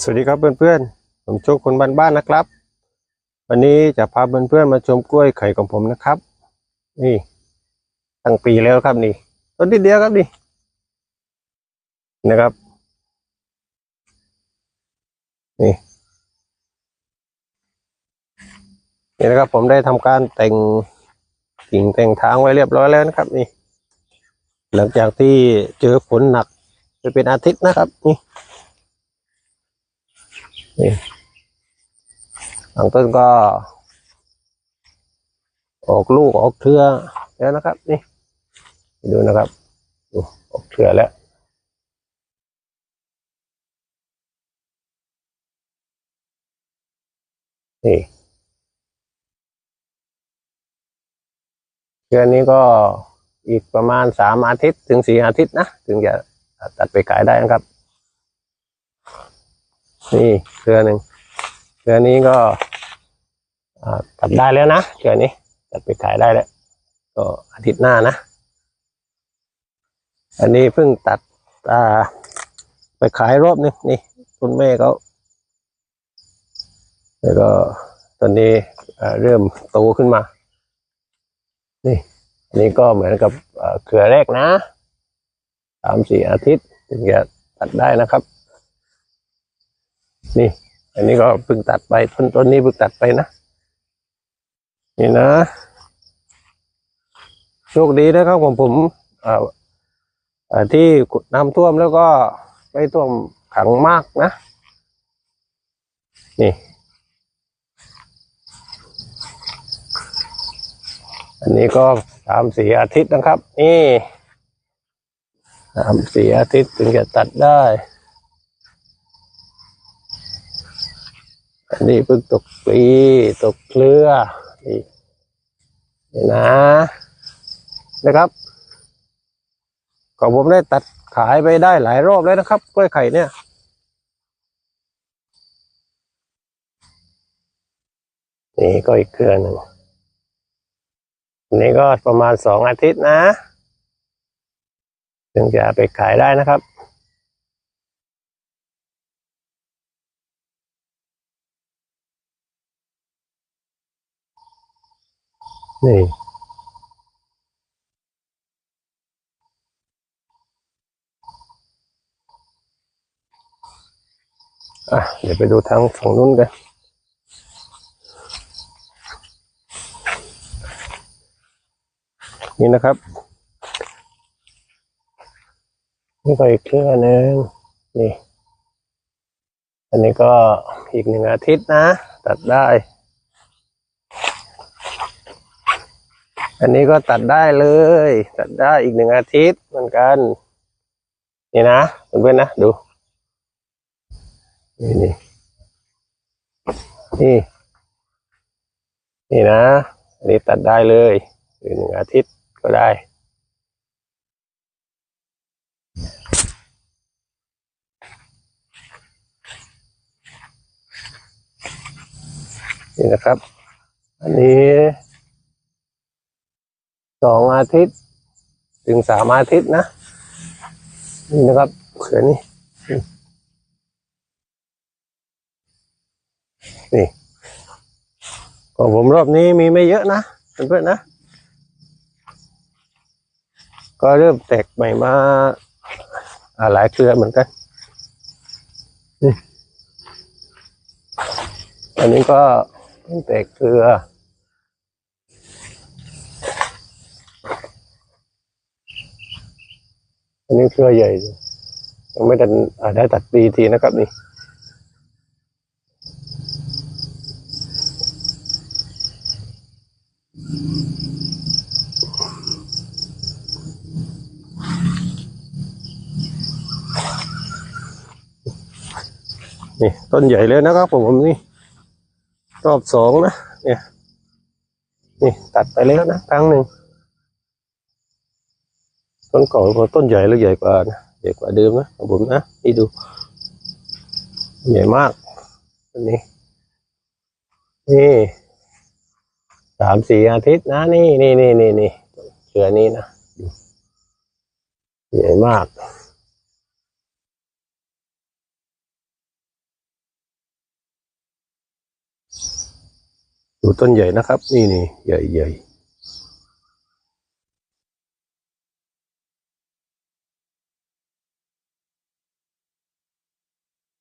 สวัสดีครับเพื่อนๆ ผมโชคคนบ้านๆนะครับ วันนี้จะพาเพื่อนๆมาชมกล้วยไข่ของผมนะครับ นี่ตั้งปีแล้วครับนี่ต้นนิดเดียวครับนี่นะครับ นี่นี่นะครับผมได้ทำการแต่งกิ่งแต่งทางไว้เรียบร้อยแล้วนะครับ นี่ หลังจากที่เจอฝนหนักไปเป็นอาทิตย์นะครับ นี่ นี่บางต้นก็ออกลูกออกเครือแล้วนะครับนี่ดูนะครับดูออกเครือแล้วนี่เครือนี้ก็อีกประมาณสามอาทิตย์ถึงสี่อาทิตย์นะ ถึงจะตัดไปขายได้นะครับ นี่เครือหนึ่งเครือนี้ก็ตัดได้แล้วนะเครือนี้ตัดไปขายได้แล้ว ก็อาทิตย์หน้านะ อันนี้เพิ่งตัดอ่าไปขายรอบนึงนี่คุณแม่เขาแล้วก็ตอนนี้เริ่มโตขึ้นมา นี่นนี้ก็เหมือนกับเครือแรกนะสามสี่อาทิตย์ถึงจะตัดได้นะครับ นี่ อันนี้ก็เพิ่งตัดไปต้นต้นนี้เพิ่งตัดไปนะ นี่นะ โชคดีนะครับผมผมที่น้ำท่วมแล้วก็ไม่ท่วมขังมากนะ นี่ อันนี้ก็สามสี่อาทิตย์นะครับ นี่สามสี่อาทิตย์ถึงจะตัดได้ อันนี้เพิ่งตกปลีตกเครือนี่นี่นะ นะครับ ของผมได้ตัดขายไปได้หลายรอบแล้วนะครับกล้วยไข่เนี่ยนี่ก็อีกเครือหนึ่งนนี้ก็ประมาณสองอาทิตย์นะ ถึงจะไปขายได้นะครับ นี่อะเดี๋ยวไปดูทางฝั่งนู้นกันนี่นะครับ นี่ก็อีกเครื่อหนึ่งนี่ อันนี้ก็อีกหนึ่งอาทิตย์นะ ตัดได้ อันนี้ก็ตัดได้เลย ตัดได้อีกหนึ่งอาทิตย์เหมือนกัน นี่นะเพื่อนๆนะดู นี่นี่นี่นี่นะ อันนี้ตัดได้เลยอีกหนึ่งอาทิตย์ก็ได้นี่นะครับ อันนี้ สองอาทิตย์ ถึงสามอาทิตย์นะ นี่นะครับเขือนี่นี่นี่ของผมรอบนี้มีไม่เยอะนะเพื่อนๆนะ ก็เริ่มแตกใหม่มาอาหลายเครือเหมือนกันนี่อันนี้ก็เพิ่งแตกเครือ อันนี้เครือใหญ่ยังไม่ได้ได้ตัดปีทีนะครับนี่นี่ต้นใหญ่เลยนะครับผมนี่รอบสองนะเนี่ยนี่ตัดไปแล้วนะครั้งหนึ่ง ต้นก่าต้นใหญ่แล้วใหญ่กว่านะใหญ่กว่าเดิมนะของผมนะนี่ดู ใหญ่มากอันนี้ นี่สามสี่อาทิตย์นะ นี่นี่นี่นี่นี่เชือนี้นะใหญ่มากดูต้นใหญ่นะครับ นี่นี่ใหญ่ใหญ่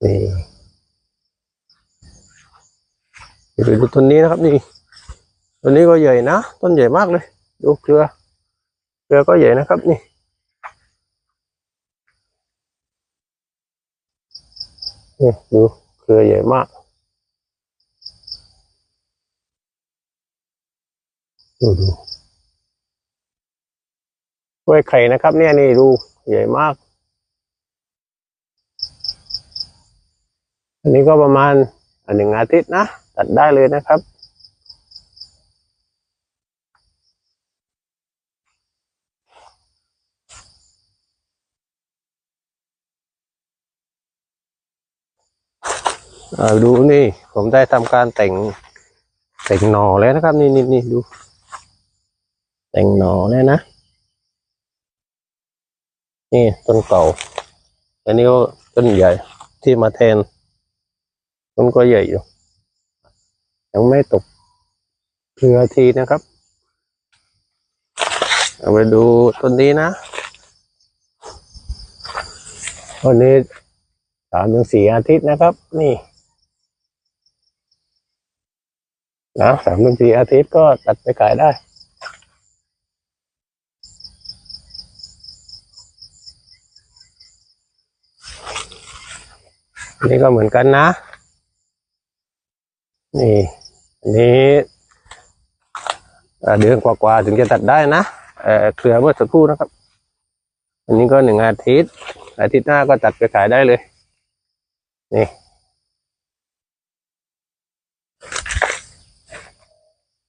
นี่ไปดูต้นนี้นะครับนี่ต้นนี้ก็ใหญ่นะต้นใหญ่มากเลย ดูเครือเครือก็ใหญ่นะครับนี่นี่ดูเครือใหญ่มากดูดูกล้วยไข่นะครับ เนี่ยนี่ดูใหญ่มาก อันนี้ก็ประมาณหนึ่งอาทิตย์นะตัดได้เลยนะครับ ดูนี่ผมได้ทำการแต่งแต่งหน่อแล้วนะครับ นี่นี่นี่ดู แต่งหน่อแล้วนะ นี่ต้นเก่า อันนี้ก็ต้นใหญ่ที่มาแทน ต้นก็ใหญ่อยู่ ยังไม่ตกเครือทีนะครับ เอาไปดูต้นนี้นะต้นนี้สามถึงสี่อาทิตย์นะครับ นี่นะสามถึงสี่อาทิตย์ก็ตัดไปขายได้นนี้ก็เหมือนกันนะ นี่อันนี้อ่เดือนกว่าๆถึงจะตัดได้นะเออเครือเมื่อสักครู่นะครับ อันนี้ก็หนึ่งอาทิตย์ อาทิตย์หน้าก็ตัดไปขายได้เลย นี่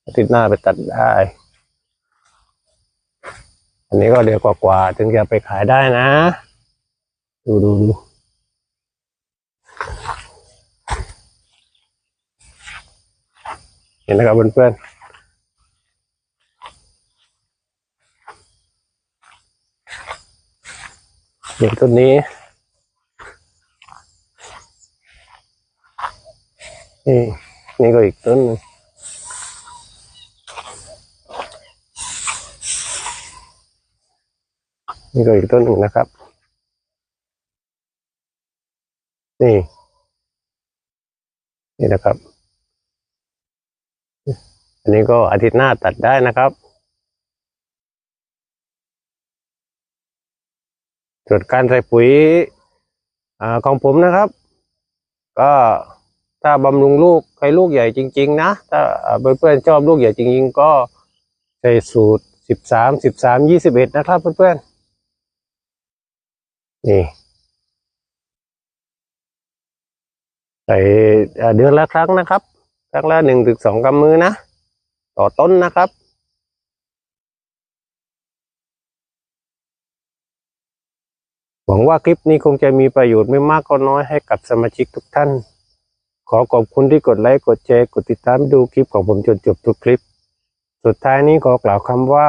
อาทิตย์หน้าไปตัดได้ อันนี้ก็เดือนกว่าๆถึงจะไปขายได้นะ ดูดูดู เห็นนะครับเพื่อนๆนี่ต้นนี้นี่นี่ก็อีกต้นนึงนี่ก็อีกต้นหนึ่งนะครับ นี่ นี่นะครับ อันนี้ก็อาทิตย์หน้าตัดได้นะครับ ส่วนการใส่ปุ๋ยอของผมนะครับ ก็ถ้าบำรุงลูกให้ลูกใหญ่จริง ๆ นะ ถ้าเพื่อนๆชอบลูกใหญ่จริง ๆ ก็ใส่สูตรสิบสามสิบสามยี่สิบเอ็ดนะครับเพื่อนๆนี่ใส่เดือนละครั้งนะครับ ครั้งละหนึ่งถึงสองกำมือนะ ต่อต้นนะครับหวังว่าคลิปนี้คงจะมีประโยชน์ไม่มากก็น้อยให้กับสมาชิกทุกท่าน ขอขอบคุณที่กดไลค์ กดแชร์ กดติดตามดูคลิปของผมจนจบทุกคลิป สุดท้ายนี้ขอกล่าวคำว่า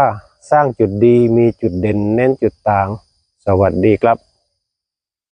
สร้างจุดดีมีจุดเด่นเน้นจุดต่าง สวัสดีครับ